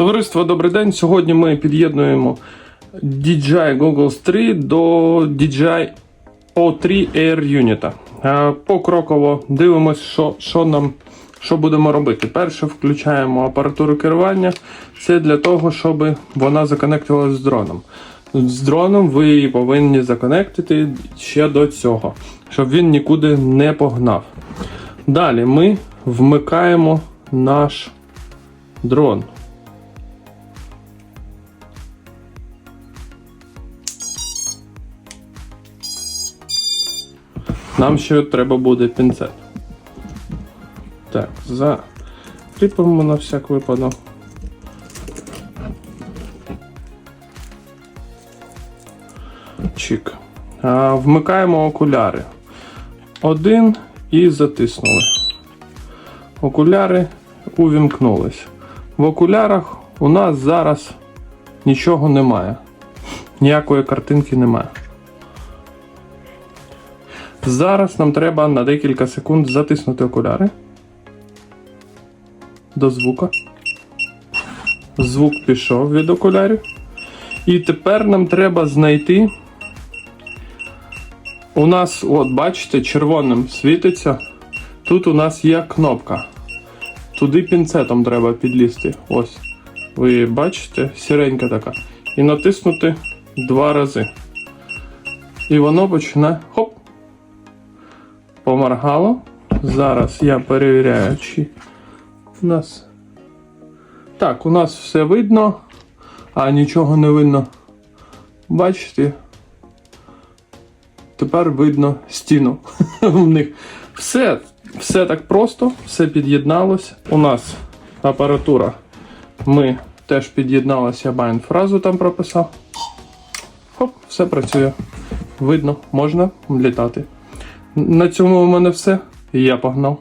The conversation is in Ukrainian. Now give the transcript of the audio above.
Товариство, добрий день. Сьогодні ми під'єднуємо DJI Goggles 3 до DJI O3 Air Unit. Е, Покроково дивимося, що, що нам що будемо робити. Перше, включаємо апаратуру керування. Це для того, щоб вона законектувалася з дроном. З дроном ви її повинні законектити ще до цього, щоб він нікуди не погнав. Далі ми вмикаємо наш дрон. Нам ще треба буде пінцет. Так, закріпимо на всяк випадок. Чик. А, вмикаємо окуляри. Один і затиснули. Окуляри увімкнулись. В окулярах у нас зараз нічого немає. Ніякої картинки немає. Зараз нам треба на декілька секунд затиснути окуляри. До звука. Звук пішов від окулярів. І тепер нам треба знайти. У нас, от, бачите, червоним світиться. Тут у нас є кнопка. Туди пінцетом треба підлізти. Ось. Ви бачите, сіренька така. І натиснути два рази. І воно починає. Хоп! Поморгало. Зараз я перевіряю, чи у нас. Так, у нас все видно, а нічого не видно. Бачите? Тепер видно стіну в них. Все, все так просто, все під'єдналось. У нас апаратура. Ми теж під'єдналися, я байн фразу там прописав. Хоп, все працює. Видно, можна літати. На цьому у мене все. Я погнав.